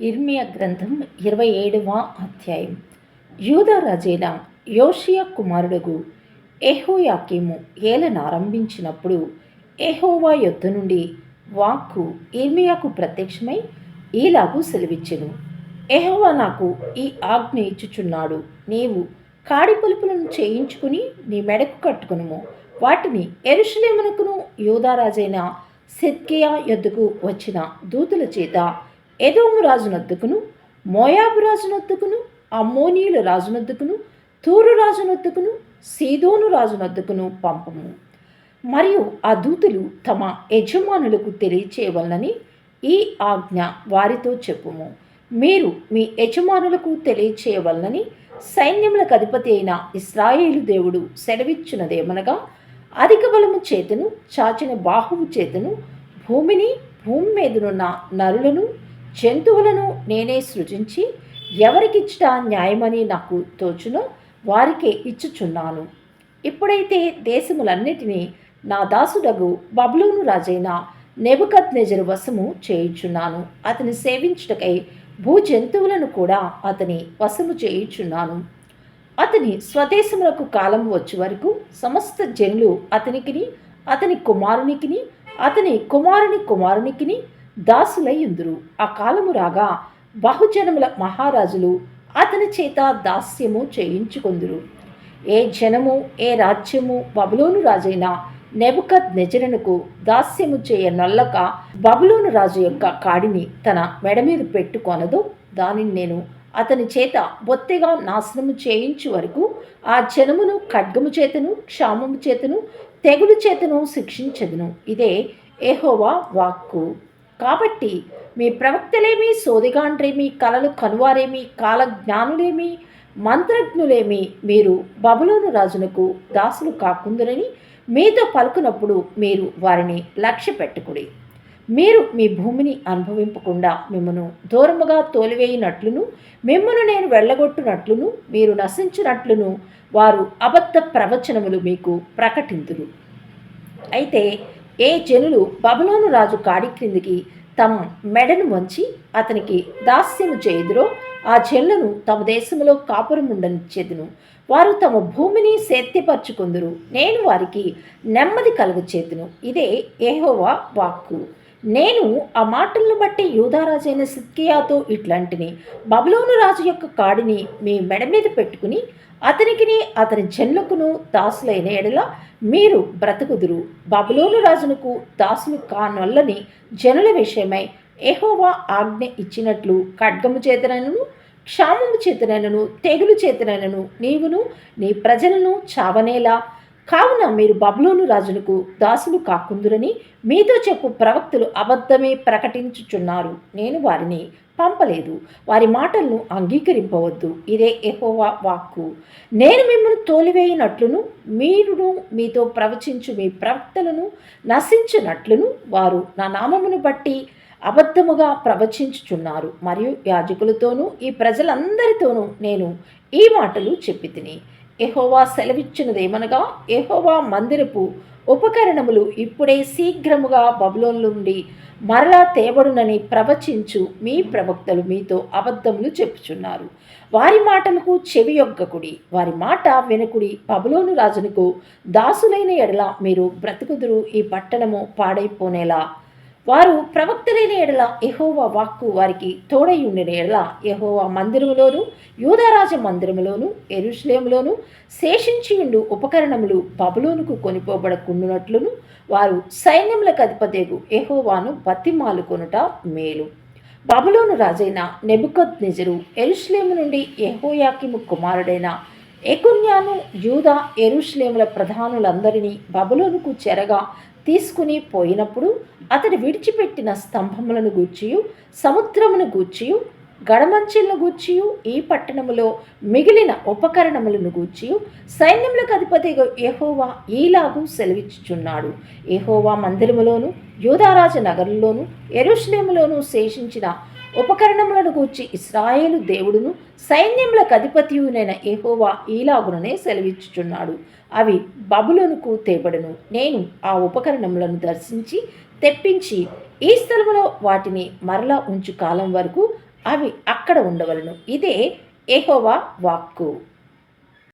ఇర్మియా గ్రంథం ఇరవై ఏడవ అధ్యాయం. యూదా రాజైన యోషియా కుమారుడుగు ఏహోయాకీము ఏలనారంభించినప్పుడు ఆరంభించినప్పుడు ఎహోవా యొద్ద నుండి వాక్కు ఇర్మియాకు ప్రత్యక్షమై ఈలాగు సెలవిచ్చెను. ఎహోవా నాకు ఈ ఆజ్ఞ ఇచ్చుచున్నాడు. నీవు కాడి పులుపులను చేయించుకుని నీ మెడకు కట్టుకునుము. వాటిని ఎరుషులేమునకును యూదారాజైన సిద్కియా యొద్దకు వచ్చిన దూతుల చేత ఎదోము రాజునొద్దుకును మోయాబు రాజునొద్దుకును అమ్మోనీయుల రాజునొద్దుకును తూరు రాజునొద్దుకును సీదోను రాజునొద్దుకును పంపము. మరియు ఆ దూతులు తమ యజమానులకు తెలియచేయవలనని ఈ ఆజ్ఞ వారితో చెప్పుము. మీరు మీ యజమానులకు తెలియచేయవలనని సైన్యములకు అధిపతి అయిన ఇస్రాయేలు దేవుడు సెలవిచ్చినదేమనగా అధిక బలము చేతను చాచిన బాహువు చేతను భూమిని భూమి మీదనున్న నరులను జంతువులను నేనే సృజించి ఎవరికిచ్చట న్యాయమని నాకు తోచునో వారికే ఇచ్చుచున్నాను. ఇప్పుడైతే దేశములన్నిటినీ నా దాసుడగు బబ్లూను రాజైన నెబుకత్ నెజరు వశము చేయుచున్నాను. అతని సేవించుటకై భూ జంతువులను కూడా అతని వశము చేయుచున్నాను. అతని స్వదేశములకు కాలం వచ్చే వరకు సమస్త జనులు అతనికిని అతని కుమారునికిని అతని కుమారుని కుమారునికిని దాసులయ్యుందురు ఆ కాలము రాగా బహుజనముల మహారాజులు అతని చేత దాస్యము చేయించుకొందురు. ఏ జనము ఏ రాజ్యము బబులోను రాజైన నెబుకద్ నెజరనుకు దాస్యము చేయ నొల్లక బబులోను రాజు యొక్క కాడిని తన మెడ మీద పెట్టుకొనదు. దానిని నేను అతని చేత బొత్తిగా నాశనము చేయించు వరకు ఆ జనమును ఖడ్గము చేతను క్షామము చేతను తెగులు చేతను శిక్షించదును. ఇదే ఏహోవా వాక్కు. కాబట్టి మీ ప్రవక్తలేమి సోదిగాండ్రేమి కలలు కనువారేమి కాల జ్ఞానులేమి మంత్రజ్ఞులేమి మీరు బబులోను రాజునకు దాసులు కాకుందరని మీతో పలుకునప్పుడు మీరు వారిని లక్ష్య పెట్టుకుడి మీరు మీ భూమిని అనుభవింపకుండా మిమ్మను దూరముగా తోలివేయినట్లును మిమ్మను నేను వెళ్ళగొట్టునట్లును మీరు నశించినట్లును వారు అబద్ధ ప్రవచనములు మీకు ప్రకటింతురు అయితే ఏ జనులు బబులోను రాజు కాడి క్రిందికి తమ మెడను వంచి అతనికి దాస్యము చేయుదురో ఆ జనులను తమ దేశంలో కాపురముండనిచ్చేదును వారు తమ భూమిని సేత్యపరచుకుందురు నేను వారికి నెమ్మది కలుగచేతును ఇదే ఏహోవా వాక్కు. నేను ఆ మాటలను బట్టి యూదారాజైన సిద్కియాతో ఇట్లాంటిని బబులోను రాజు యొక్క కాడిని మీ మెడ మీద పెట్టుకుని అతనికిని అతని జన్లకును దాసులైన ఎడల మీరు బ్రతుకుదురు. బబులోను రాజునకు దాసులు కానొల్లని జనుల విషయమై ఎహోవా ఆజ్ఞ ఇచ్చినట్లు ఖడ్గము చేతనను క్షామము చేతనను తెగులు చేతనను నీవును నీ ప్రజలను చావనేలా కావున మీరు బబులోను రాజులకు దాసులు కాకుందురని మీతో చెప్పు ప్రవక్తలు అబద్ధమే ప్రకటించుచున్నారు. నేను వారిని పంపలేదు. వారి మాటలను అంగీకరింపవద్దు. ఇదే ఎహోవా వాక్కు. నేను మిమ్మల్ని తోలివేయినట్లును మీరును మీతో ప్రవచించు మీ ప్రవక్తలను నశించినట్లును వారు నా నామమును బట్టి అబద్ధముగా ప్రవచించుచున్నారు. మరియు యాజకులతోనూ ఈ ప్రజలందరితోనూ నేను ఈ మాటలు చెప్పి తిని ఎహోవా సెలవిచ్చినదేమనగా ఎహోవా మందిరపు ఉపకరణములు ఇప్పుడే శీఘ్రముగా బబులోన్ నుండి మరలా తేబడునని ప్రవచించు మీ ప్రవక్తలు మీతో అబద్ధములు చెప్పుచున్నారు. వారి మాటలకు చెవి యొగ్గకుడి వారి మాట వినకుడి బబులోను రాజునకు దాసులైన ఎడల మీరు బ్రతుకుదురు ఈ పట్టణము పాడైపోనేలా. వారు ప్రవక్తలైన ఎడల యహోవా వాక్కు వారికి తోడయుండిన ఎడల యహోవా మందిరములోను యూదరాజ మందిరములోను ఎరుశ్లేములోను శేషించి ఉండు ఉపకరణములు బబులోనుకు కొనిపోబడకుండునట్లును వారు సైన్యములకు అధిపతేగు యహోవాను బతిమాలుకొనుట మేలు. బబులోను రాజైన నెబుకద్ నిజరు ఎరుశ్లేము నుండి యహోయాకిము కుమారుడైన ఎకున్యాను యూదా ఎరుశ్లేముల ప్రధానులందరినీ బబులోనుకు చెరగా తీసుకుని పోయినప్పుడు అతడు విడిచిపెట్టిన స్తంభములను గూర్చియు సముద్రమును గూర్చియు గడమంచెలను గూర్చియు ఈ పట్టణములో మిగిలిన ఉపకరణములను గూర్చియు. సైన్యములకు అధిపతి యహోవా ఈలాగు సెలవిచ్చుచున్నాడు. యహోవా మందిరములోను యూదారాజ నగరంలోను ఎరుష్లేములోను శేషించిన ఉపకరణములను గూర్చి ఇస్రాయేలు దేవుడును సైన్యములకు అధిపతియునైన ఏహోవా ఈలాగుననే సెలవిచ్చుచున్నాడు. అవి బబులోనుకు తేబడును. నేను ఆ ఉపకరణములను దర్శించి తెప్పించి ఈ స్థలములో వాటిని మరలా ఉంచు కాలం వరకు అవి అక్కడ ఉండవలను. ఇదే ఏహోవా వాక్కు.